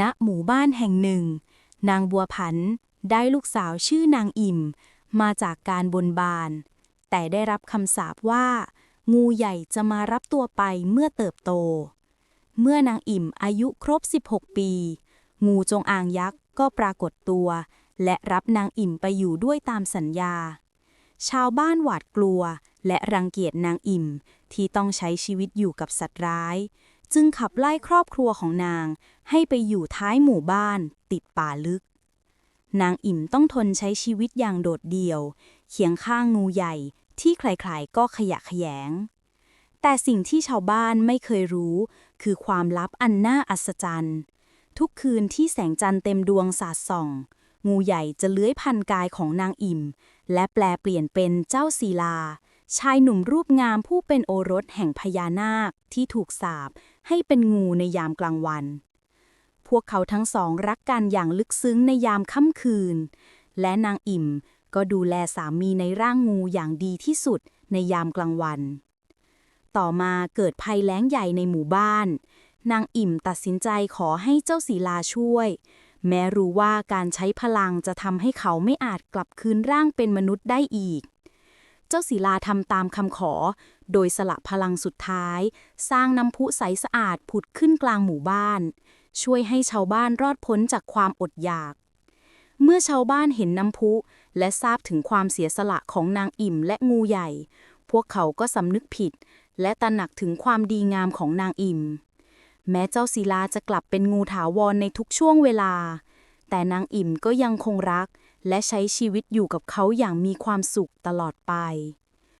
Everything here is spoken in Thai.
ณหมู่บ้านแห่งหนึ่ง นางบัวผันได้ลูกสาวชื่อนางอิ่ม มาจากการบนบาน แต่ได้รับคำสาปว่า งูใหญ่จะมารับตัวไปเมื่อเติบโต เมื่อนางอิ่มอายุครบ 16 ปี งูจงอางยักษ์ก็ปรากฏตัว และรับนางอิ่มไปอยู่ด้วยตามสัญญา ชาวบ้านหวาดกลัวและรังเกียจนางอิ่มที่ต้องใช้ชีวิตอยู่กับสัตว์ร้าย จึงขับไล่ครอบครัวของนาง ให้ไปอยู่ท้ายหมู่บ้าน ติดป่าลึก นางอิ่มต้องทนใช้ชีวิตอย่างโดดเดี่ยว เคียงข้างงูใหญ่ที่ใครๆก็ขยะแขยง แต่สิ่งที่ชาวบ้านไม่เคยรู้ คือความลับอันน่าอัศจรรย์ ทุกคืนที่แสงจันทร์เต็มดวงสาดส่อง งูใหญ่จะเลื้อยพันกายของนางอิ่ม และแปลเปลี่ยนเป็นเจ้าศิลา ชายหนุ่มรูปงามผู้เป็นโอรสแห่งพญานาคที่ถูกสาปให้เป็นงูในยามกลางวัน พวกเขาทั้งสองรักกันอย่างลึกซึ้งในยามค่ำคืน และนางอิ่มก็ดูแลสามีในร่างงูอย่างดีที่สุดในยามกลางวัน ต่อมาเกิดภัยแล้งใหญ่ในหมู่บ้าน นางอิ่มตัดสินใจขอให้เจ้าศีลาช่วย แม้รู้ว่าการใช้พลังจะทำให้เขาไม่อาจกลับคืนร่างเป็นมนุษย์ได้อีก เจ้าศีลาทำตามคำขอ โดยสละพลังสุดท้าย สร้างน้ำพุใสสะอาดผุดขึ้นกลางหมู่บ้าน ช่วยให้ชาวบ้านรอดพ้นจากความอดอยาก เมื่อชาวบ้านเห็นน้ำพุ และทราบถึงความเสียสละของนางอิ่มและงูใหญ่ พวกเขาก็สำนึกผิด และตระหนักถึงความดีงามของนางอิ่ม แม้เจ้าศิลาจะกลับเป็นงูถาวรในทุกช่วงเวลา แต่นางอิ่มก็ยังคงรัก และใช้ชีวิตอยู่กับเขาอย่างมีความสุขตลอดไป